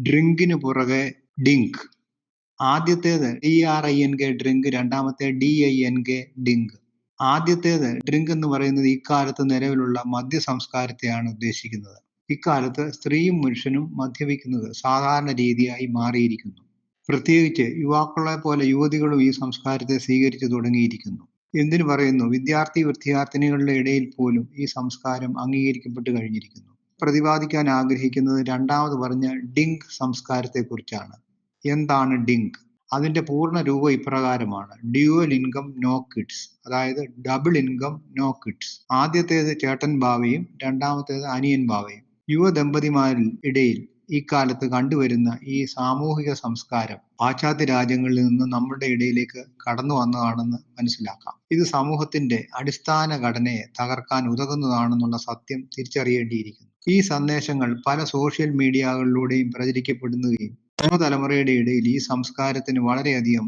ഡ്രിങ്കിന് പുറകെ ഡിങ്ക്. ആദ്യത്തേത് D R I N K drink രണ്ടാമത്തെ D I N K dink. ആദ്യത്തേത് ഡ്രിങ്ക് എന്ന് പറയുന്നത് ഇക്കാലത്ത് നിലവിലുള്ള മദ്യ സംസ്കാരത്തെയാണ് ഉദ്ദേശിക്കുന്നത്. ഇക്കാലത്ത് സ്ത്രീയും പുരുഷനും മദ്യപിക്കുന്നത് സാധാരണ രീതിയായി മാറിയിരിക്കുന്നു. പ്രത്യേകിച്ച് യുവാക്കളെ പോലെ യുവതികളും ഈ സംസ്കാരത്തെ സ്വീകരിച്ചു തുടങ്ങിയിരിക്കുന്നു. എന്തിനു പറയുന്നു? വിദ്യാർത്ഥി വിദ്യാർത്ഥിനികളുടെ ഇടയിൽ പോലും ഈ സംസ്കാരം അംഗീകരിക്കപ്പെട്ടു കഴിഞ്ഞിരിക്കുന്നു. പ്രതിപാദിക്കാൻ ആഗ്രഹിക്കുന്നത് രണ്ടാമത് പറഞ്ഞ ഡിങ്ക് സംസ്കാരത്തെക്കുറിച്ചാണ്. എന്താണ് ഡിങ്ക്? അതിന്റെ പൂർണ രൂപം ഇപ്രകാരമാണ്. Dual income no kids. അതായത് ഡബിൾ ഇൻകം നോ കിഡ്സ്. ആദ്യത്തേത് ചേട്ടൻ ബാവയും രണ്ടാമത്തേത് അനിയൻ ബാവയും യുവ ദമ്പതിമാരിൽ ഇടയിൽ ഇക്കാലത്ത് കണ്ടുവരുന്ന ഈ സാമൂഹിക സംസ്കാരം പാശ്ചാത്യ രാജ്യങ്ങളിൽ നിന്ന് നമ്മുടെ ഇടയിലേക്ക് കടന്നു വന്നതാണെന്ന് മനസ്സിലാക്കാം. ഇത് സമൂഹത്തിന്റെ അടിസ്ഥാന ഘടനയെ തകർക്കാൻ ഉതകുന്നതാണെന്നുള്ള സത്യം തിരിച്ചറിയേണ്ടിയിരിക്കുന്നു. ഈ സന്ദേശങ്ങൾ പല സോഷ്യൽ മീഡിയകളിലൂടെയും പ്രചരിക്കപ്പെടുകയും യുവതലമുറയുടെ ഇടയിൽ ഈ സംസ്കാരത്തിന് വളരെയധികം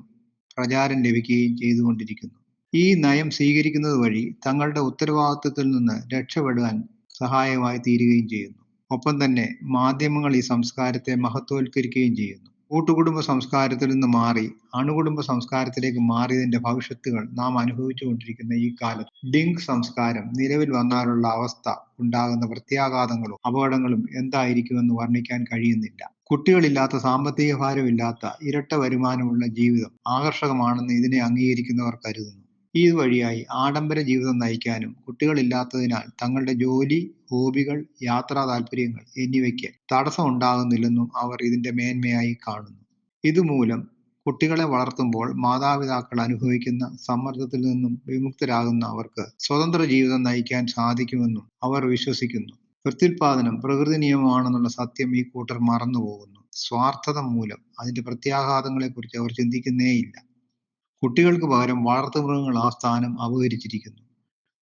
പ്രചാരം ലഭിക്കുകയും ചെയ്തുകൊണ്ടിരിക്കുന്നു. ഈ നയം സ്വീകരിക്കുന്നത് വഴി തങ്ങളുടെ ഉത്തരവാദിത്വത്തിൽ നിന്ന് രക്ഷപ്പെടുവാൻ സഹായമായി തീരുകയും ചെയ്യുന്നു. ഒപ്പം തന്നെ മാധ്യമങ്ങൾ ഈ സംസ്കാരത്തെ മഹത്വവൽക്കരിക്കുകയും ചെയ്യുന്നു. കൂട്ടുകുടുംബ സംസ്കാരത്തിൽ നിന്ന് മാറി അണുകുടുംബ സംസ്കാരത്തിലേക്ക് മാറിയതിന്റെ ഭവിഷ്യത്തുകൾ നാം അനുഭവിച്ചുകൊണ്ടിരിക്കുന്ന ഈ കാലത്ത്. ഡിങ്ക് സംസ്കാരം നിലവിൽ വന്നാലുള്ള അവസ്ഥ ഉണ്ടാകുന്ന പ്രത്യാഘാതങ്ങളും അപകടങ്ങളും എന്തായിരിക്കുമെന്ന് വർണിക്കാൻ കഴിയുന്നില്ല. കുട്ടികളില്ലാത്ത സാമ്പത്തിക ഭാരമില്ലാത്ത ഇരട്ട വരുമാനമുള്ള ജീവിതം ആകർഷകമാണെന്ന് ഇതിനെ അംഗീകരിക്കുന്നവർ കരുതുന്നു. ഈ വഴിയായി ആഡംബര ജീവിതം നയിക്കാനും കുട്ടികളില്ലാത്തതിനാൽ തങ്ങളുടെ ജോലി ഹോബികൾ യാത്രാ താല്പര്യങ്ങൾ എന്നിവയ്ക്ക് തടസ്സം ഉണ്ടാകുന്നില്ലെന്നും അവർ ഇതിന്റെ മേന്മയായി കാണുന്നു. ഇതുമൂലം കുട്ടികളെ വളർത്തുമ്പോൾ മാതാപിതാക്കൾ അനുഭവിക്കുന്ന സമ്മർദ്ദത്തിൽ നിന്നും വിമുക്തരാകുന്ന അവർക്ക് സ്വതന്ത്ര ജീവിതം നയിക്കാൻ സാധിക്കുമെന്നും അവർ വിശ്വസിക്കുന്നു. പ്രത്യുൽപാദനം പ്രകൃതി നിയമമാണെന്നുള്ള സത്യം ഈ കൂട്ടർ മറന്നുപോകുന്നു. സ്വാർത്ഥത മൂലം അതിന്റെ പ്രത്യാഘാതങ്ങളെക്കുറിച്ച് അവർ ചിന്തിക്കുന്നേയില്ല. കുട്ടികൾക്ക് പകരം വളർത്തുമൃഗങ്ങൾ ആ സ്ഥാനം അപഹരിച്ചിരിക്കുന്നു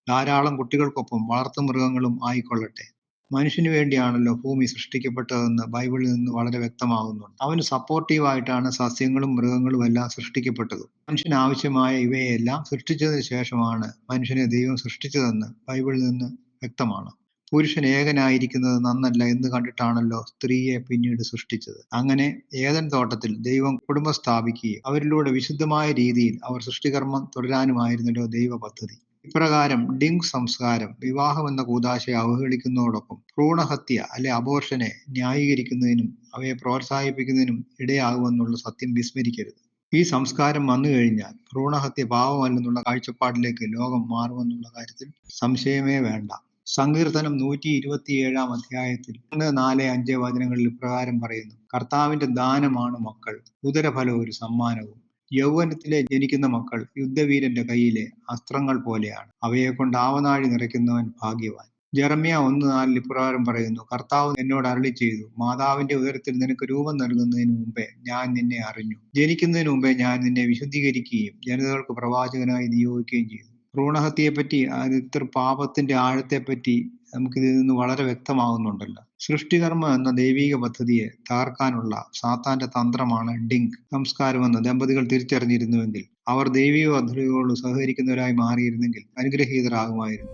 ധാരാളം കുട്ടികൾക്കൊപ്പം വളർത്തുമൃഗങ്ങളും ആയിക്കൊള്ളട്ടെ. മനുഷ്യന് വേണ്ടിയാണല്ലോ ഭൂമി സൃഷ്ടിക്കപ്പെട്ടതെന്ന് ബൈബിളിൽ നിന്ന് വളരെ വ്യക്തമാകുന്നുണ്ട്. അവന് സപ്പോർട്ടീവായിട്ടാണ് സസ്യങ്ങളും മൃഗങ്ങളും എല്ലാം സൃഷ്ടിക്കപ്പെട്ടത്. മനുഷ്യന് ആവശ്യമായ ഇവയെല്ലാം സൃഷ്ടിച്ചതിന് ശേഷമാണ് മനുഷ്യനെ ദൈവം സൃഷ്ടിച്ചതെന്ന് ബൈബിളിൽ നിന്ന് വ്യക്തമാണ്. പുരുഷൻ ഏകനായിരിക്കുന്നത് നന്നല്ല എന്ന് കണ്ടിട്ടാണല്ലോ സ്ത്രീയെ പിന്നീട് സൃഷ്ടിച്ചത്. അങ്ങനെ ഏതൻ തോട്ടത്തിൽ ദൈവം കുടുംബം സ്ഥാപിക്കുകയും അവരിലൂടെ വിശുദ്ധമായ രീതിയിൽ അവർ സൃഷ്ടികർമ്മം തുടരാനുമായിരുന്നല്ലോ ദൈവ പദ്ധതി ഇപ്രകാരം ഡിങ് സംസ്കാരം വിവാഹം എന്ന കൂതാശയെ അവഹേളിക്കുന്നതോടൊപ്പം ഭ്രൂണഹത്യ അല്ലെ അബോർഷനെ ന്യായീകരിക്കുന്നതിനും അവയെ പ്രോത്സാഹിപ്പിക്കുന്നതിനും ഇടയാകുമെന്നുള്ള സത്യം വിസ്മരിക്കരുത്. ഈ സംസ്കാരം വന്നു കഴിഞ്ഞാൽ ഭ്രൂണഹത്യ പാവമല്ലെന്നുള്ള കാഴ്ചപ്പാടിലേക്ക് ലോകം മാറുമെന്നുള്ള കാര്യത്തിൽ സംശയമേ വേണ്ട. സങ്കീർത്തനം നൂറ്റി ഇരുപത്തിയേഴാം അധ്യായത്തിൽ ഒന്ന് നാല് അഞ്ച് വചനങ്ങളിൽ ഇപ്രകാരം പറയുന്നു. കർത്താവിന്റെ ദാനമാണ് മക്കൾ ഉദരഫലം ഒരു സമ്മാനവും. യൗവനത്തിലെ ജനിക്കുന്ന മക്കൾ യുദ്ധവീരന്റെ കയ്യിലെ അസ്ത്രങ്ങൾ പോലെയാണ്. അവയെ കൊണ്ട് ആവനാഴി നിറയ്ക്കുന്നവൻ ഭാഗ്യവാൻ. ജെറമ്യ ഒന്ന് നാലിൽ ഇപ്രകാരം പറയുന്നു കർത്താവ് എന്നോട് അരളി ചെയ്തു മാതാവിന്റെ ഉദരത്തിൽ നിനക്ക് രൂപം നൽകുന്നതിന് മുമ്പേ ഞാൻ നിന്നെ അറിഞ്ഞു. ജനിക്കുന്നതിന് മുമ്പേ ഞാൻ നിന്നെ വിശുദ്ധീകരിക്കുകയും ജനതകൾക്ക് പ്രവാചകനായി നിയോഗിക്കുകയും ചെയ്തു. ഭ്രൂണഹത്യയെപ്പറ്റി ഇത്ര പാപത്തിന്റെ ആഴത്തെപ്പറ്റി നമുക്കിതിൽ നിന്ന് വളരെ വ്യക്തമാകുന്നുണ്ടല്ലോ. സൃഷ്ടികർമ്മ എന്ന ദൈവീക പദ്ധതിയെ തകർക്കാനുള്ള സാത്താന്റെ തന്ത്രമാണ് ഡിങ്ക്. സംസ്കാരമെന്ന് ദമ്പതികൾ തിരിച്ചറിഞ്ഞിരുന്നുവെങ്കിൽ അവർ ദൈവിക പദ്ധതികളോട് സഹകരിക്കുന്നവരായി മാറിയിരുന്നെങ്കിൽ അനുഗ്രഹീതരാകുമായിരുന്നു.